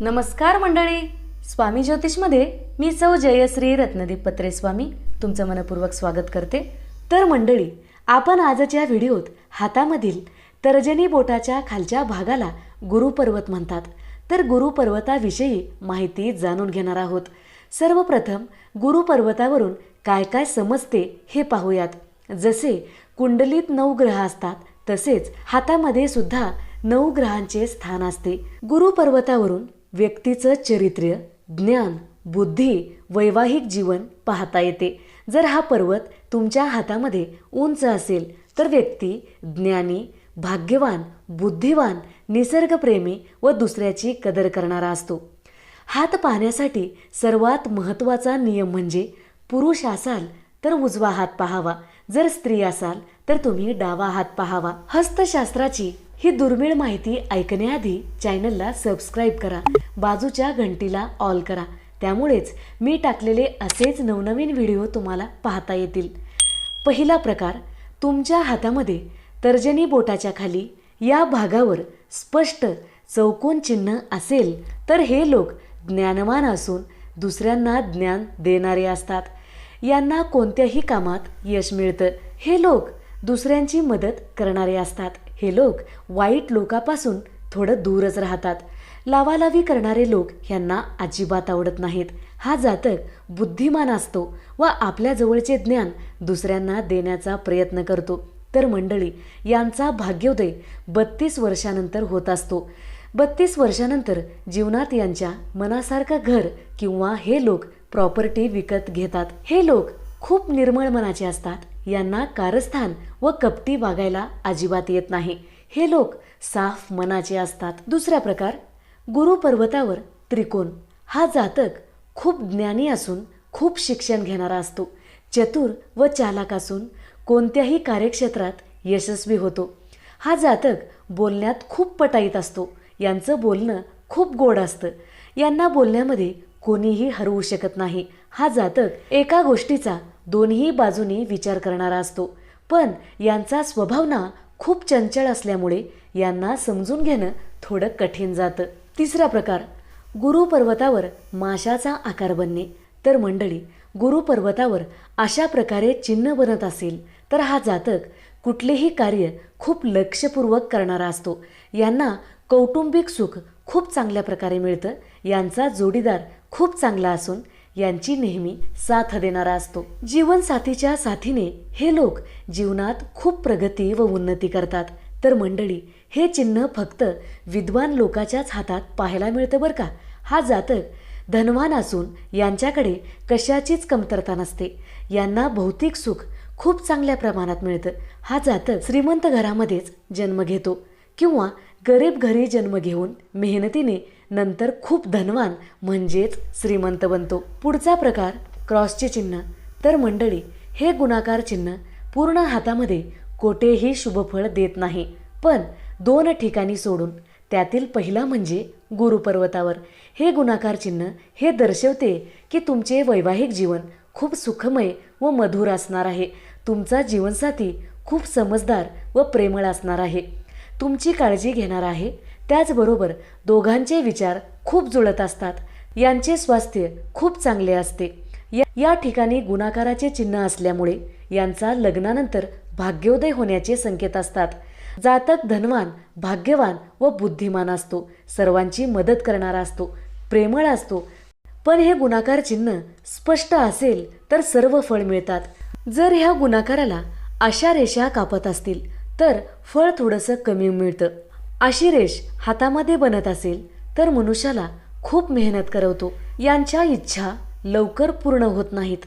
नमस्कार मंडळी. स्वामी ज्योतिषमध्ये मी सौ जयश्री रत्नदीप पत्रे स्वामी तुमचं मनपूर्वक स्वागत करते. तर मंडळी आपण आजच्या व्हिडिओत हातामधील तर्जनी बोटाच्या खालच्या भागाला गुरुपर्वत म्हणतात. तर गुरुपर्वताविषयी माहिती जाणून घेणार आहोत. सर्वप्रथम गुरुपर्वतावरून काय काय समजते हे पाहूयात. जसे कुंडलीत नऊ ग्रह असतात तसेच हातामध्ये सुद्धा नऊ ग्रहांचे स्थान असते. गुरुपर्वतावरून व्यक्तीचं चरित्र्य ज्ञान बुद्धी वैवाहिक जीवन पाहता येते. जर हा पर्वत तुमच्या हातामध्ये उंच असेल तर व्यक्ती ज्ञानी भाग्यवान बुद्धिवान निसर्गप्रेमी व दुसऱ्याची कदर करणारा असतो. हात पाहण्यासाठी सर्वात महत्त्वाचा नियम म्हणजे पुरुष असाल तर उजवा हात पाहावा. जर स्त्री असाल तर तुम्ही डावा हात पाहावा. हस्तशास्त्राची ही दुर्मिळ माहिती ऐकण्याआधी चॅनलला सबस्क्राईब करा. बाजूच्या घंटीला ऑल करा. त्यामुळेच मी टाकलेले असेच नवनवीन व्हिडिओ तुम्हाला पाहता येतील. पहिला प्रकार तुमच्या हातामध्ये तर्जनी बोटाच्या खाली या भागावर स्पष्ट चौकोन चिन्ह असेल तर हे लोक ज्ञानवान असून दुसऱ्यांना ज्ञान देणारे असतात. यांना कोणत्याही कामात यश मिळतं. हे लोक दुसऱ्यांची मदत करणारे असतात. हे लोक वाईट लोकापासून थोडं दूरच राहतात. लावालावी करणारे लोक ह्यांना अजिबात आवडत नाहीत. हा जातक बुद्धिमान असतो व आपल्या जवळचे ज्ञान दुसऱ्यांना देण्याचा प्रयत्न करतो. तर मंडळी यांचा भाग्योदय बत्तीस वर्षानंतर होत असतो. बत्तीस वर्षानंतर जीवनात यांच्या मनासारखं घर किंवा हे लोक प्रॉपर्टी विकत घेतात. हे लोक खूप निर्मळ मनाचे असतात. यांना कारस्थान व कपटी वागायला अजिबात येत नाही. हे लोक साफ मनाचे असतात. दुसरा प्रकार गुरु पर्वतावर त्रिकोण. हा जातक खूप ज्ञानी असून खूप शिक्षण घेणारा असतो. चतुर व चालाक असून कोणत्याही कार्यक्षेत्रात यशस्वी होतो. हा जातक बोलण्यात खूप पटाईत असतो. यांचं बोलणं खूप गोड असतं. यांना बोलण्यामध्ये कोणीही हरवू शकत नाही. हा जातक एका गोष्टीचा दोन्ही बाजूनी विचार करणारा असतो. पण यांचा स्वभाव ना खूप चंचल असल्यामुळे यांना समजून घेणं थोडं कठीण जातं. तिसरा प्रकार गुरुपर्वतावर माशाचा आकार बनणे. तर मंडळी गुरुपर्वतावर अशा प्रकारे चिन्ह बनत असेल तर हा जातक कुठलेही कार्य खूप लक्षपूर्वक करणारा असतो. यांना कौटुंबिक सुख खूप चांगल्या प्रकारे मिळतं. यांचा जोडीदार खूप चांगला असून यांची नेहमी साथ देणारा असतो. जीवनसाथीच्या साथीने हे लोक जीवनात खूप प्रगती व उन्नती करतात. तर मंडळी हे चिन्ह फक्त विद्वान लोकाच्याच हातात पाहायला मिळतं बरं का? हा जातक धनवान असून यांच्याकडे कशाचीच कमतरता नसते. यांना भौतिक सुख खूप चांगल्या प्रमाणात मिळतं. हा जातक श्रीमंत घरामध्येच जन्म घेतो किंवा गरीब घरी जन्म घेऊन मेहनतीने नंतर खूप धनवान म्हणजेच श्रीमंत बनतो. पुढचा प्रकार क्रॉसचे चिन्ह. तर मंडळी हे गुणाकार चिन्ह पूर्ण हातामध्ये कोठेही शुभफळ देत नाही. पण दोन ठिकाणी सोडून त्यातील पहिला म्हणजे गुरुपर्वतावर. हे गुणाकार चिन्ह हे दर्शवते की तुमचे वैवाहिक जीवन खूप सुखमय व मधुर असणार आहे. तुमचा जीवनसाथी खूप समजदार व प्रेमळ असणार आहे. तुमची काळजी घेणार आहे. त्याचबरोबर दोघांचे विचार खूप जुळत असतात. यांचे स्वास्थ्य खूप चांगले असते. या ठिकाणी गुणाकाराचे चिन्ह असल्यामुळे यांचा लग्नानंतर भाग्योदय होण्याचे संकेत असतात. जातक धनवान भाग्यवान व बुद्धिमान असतो. सर्वांची मदत करणारा असतो. प्रेमळ असतो. पण हे गुणाकार चिन्ह स्पष्ट असेल तर सर्व फळ मिळतात. जर ह्या गुणाकाराला अशा रेषा कापत असतील तर फळ थोडंसं कमी मिळतं. अशी रेष हातामध्ये बनत असेल तर मनुष्याला खूप मेहनत करवतो. यांच्या इच्छा लवकर पूर्ण होत नाहीत.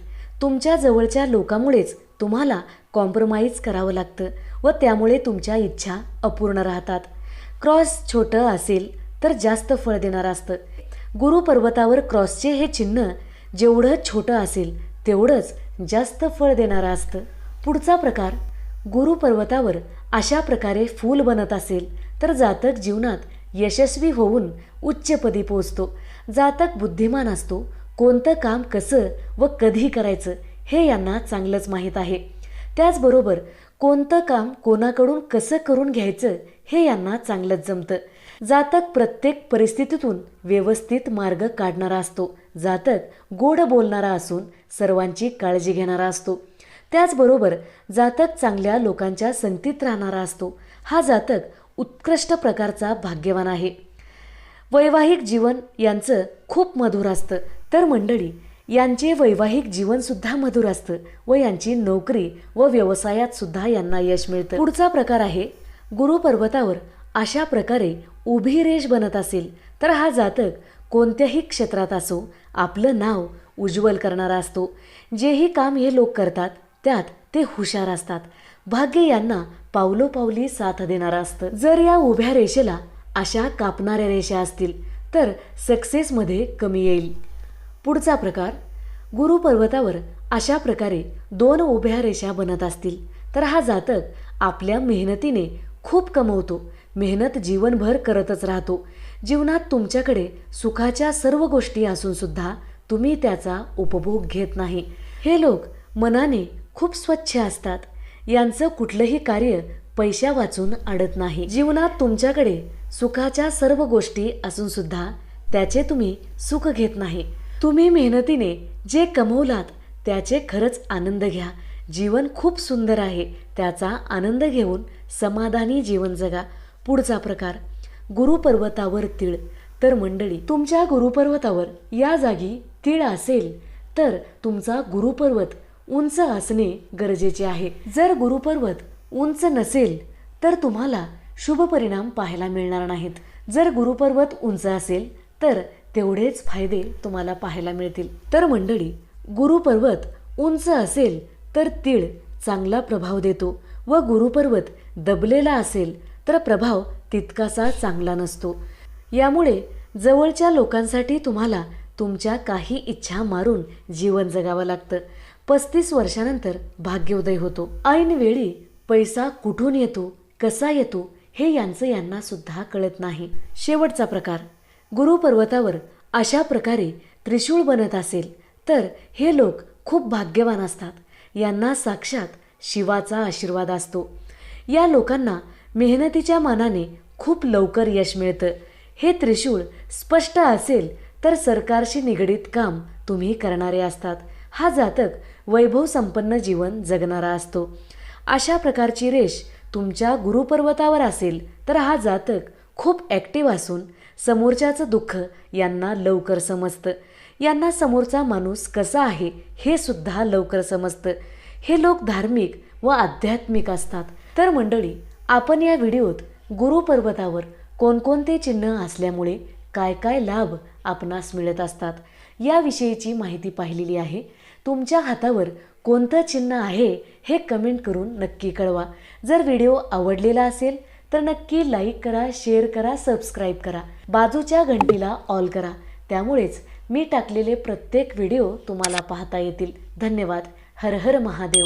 तुमच्या जवळच्या लोकांमुळेच तुम्हाला कॉम्प्रोमाइज करावं लागतं व त्यामुळे तुमच्या इच्छा अपूर्ण राहतात. क्रॉस छोटं असेल तर जास्त फळ देणारं असतं. गुरुपर्वतावर क्रॉसचे हे चिन्ह जेवढं छोटं असेल तेवढंच जास्त फळ देणारं असतं. पुढचा प्रकार गुरुपर्वतावर अशा प्रकारे फूल बनत असेल तर जातक जीवनात यशस्वी होऊन उच्चपदी पोचतो. जातक बुद्धिमान असतो कोणतं काम कसं व कधी करायचं हे यांना चांगलंच माहीत आहे. त्याचबरोबर कोणतं काम कोणाकडून कसं करून घ्यायचं हे यांना चांगलंच जमतं. जातक प्रत्येक परिस्थितीतून व्यवस्थित मार्ग काढणारा असतो. जातक गोड बोलणारा असून सर्वांची काळजी घेणारा असतो. त्याचबरोबर जातक चांगल्या लोकांच्या संगतीत राहणारा असतो. हा जातक उत्कृष्ट प्रकारचा भाग्यवान आहे. वैवाहिक जीवन यांचं खूप मधुर असतं. तर मंडळी यांचे वैवाहिक जीवनसुद्धा मधुर असतं व यांची नोकरी व व्यवसायात सुद्धा यांना यश मिळतं. पुढचा प्रकार आहे गुरुपर्वतावर अशा प्रकारे उभी रेष बनत असेल तर हा जातक कोणत्याही क्षेत्रात असो आपलं नाव उज्ज्वल करणारा असतो. जेही काम हे लोक करतात त्यात ते हुशार असतात. भाग्य यांना पावलोपावली साथ देणारं असतं. जर या उभ्या रेषेला अशा कापणाऱ्या रेषा असतील तर सक्सेसमध्ये कमी येईल. पुढचा प्रकार गुरुपर्वतावर अशा प्रकारे दोन उभ्या रेषा बनत असतील तर हा जातक आपल्या मेहनतीने खूप कमवतो. मेहनत जीवनभर करतच राहतो. जीवनात तुमच्याकडे सुखाच्या सर्व गोष्टी असूनसुद्धा तुम्ही त्याचा उपभोग घेत नाही. हे लोक मनाने खूप स्वच्छ असतात. यांचं कुठलंही कार्य पैशा वाचून अडत नाही. जीवनात तुमच्याकडे सुखाच्या सर्व गोष्टी असून सुद्धा त्याचे तुम्ही सुख घेत नाही. तुम्ही मेहनतीने जे कमवलात त्याचे खरंच आनंद घ्या. जीवन खूप सुंदर आहे. त्याचा आनंद घेऊन समाधानी जीवन जगा. पुढचा प्रकार गुरुपर्वतावर तीळ. तर मंडळी तुमच्या गुरुपर्वतावर या जागी तीळ असेल तर तुमचा गुरुपर्वत उंच असणे गरजेचे आहे. जर गुरुपर्वत उंच नसेल तर तुम्हाला शुभ परिणाम पाहायला मिळणार नाहीत. जर गुरुपर्वत उंच असेल तर तेवढेच फायदे तुम्हाला पाहायला मिळतील. तर मंडळी गुरुपर्वत उंच असेल तर तीळ चांगला प्रभाव देतो व गुरुपर्वत दबलेला असेल तर प्रभाव तितकासा चांगला नसतो. यामुळे जवळच्या लोकांसाठी तुम्हाला तुमच्या काही इच्छा मारून जीवन जगावं लागतं. पस्तीस वर्षानंतर भाग्योदय होतो. ऐनवेळी पैसा कुठून येतो कसा येतो हे यांचं यांना सुद्धा कळत नाही. शेवटचा प्रकार. गुरुपर्वतावर अशा प्रकारे त्रिशूळ बनत असेल तर हे लोक खूप भाग्यवान असतात. यांना साक्षात शिवाचा आशीर्वाद असतो. या लोकांना मेहनतीच्या मानाने खूप लवकर यश मिळतं. हे त्रिशूळ स्पष्ट असेल तर सरकारशी निगडीत काम तुम्ही करणारे असतात. हा जातक वैभव संपन्न जीवन जगणारा असतो. अशा प्रकारची रेष तुमच्या गुरुपर्वतावर असेल तर हा जातक खूप ॲक्टिव्ह असून समोरच्याचं दुःख यांना लवकर समजतं. यांना समोरचा माणूस कसा आहे हे सुद्धा लवकर समजतं. हे लोक धार्मिक व आध्यात्मिक असतात. तर मंडळी आपण या व्हिडिओत गुरुपर्वतावर कोणकोणते चिन्ह असल्यामुळे काय काय लाभ आपणास मिळत असतात याविषयीची माहिती पाहिलेली आहे. तुमच्या हातावर कोणतं चिन्ह आहे हे कमेंट करून नक्की कळवा. जर व्हिडिओ आवडलेला असेल तर नक्की लाईक करा शेअर करा सबस्क्राईब करा. बाजूच्या घंटीला ऑल करा. त्यामुळेच मी टाकलेले प्रत्येक व्हिडिओ तुम्हाला पाहता येतील. धन्यवाद. हर हर महादेव.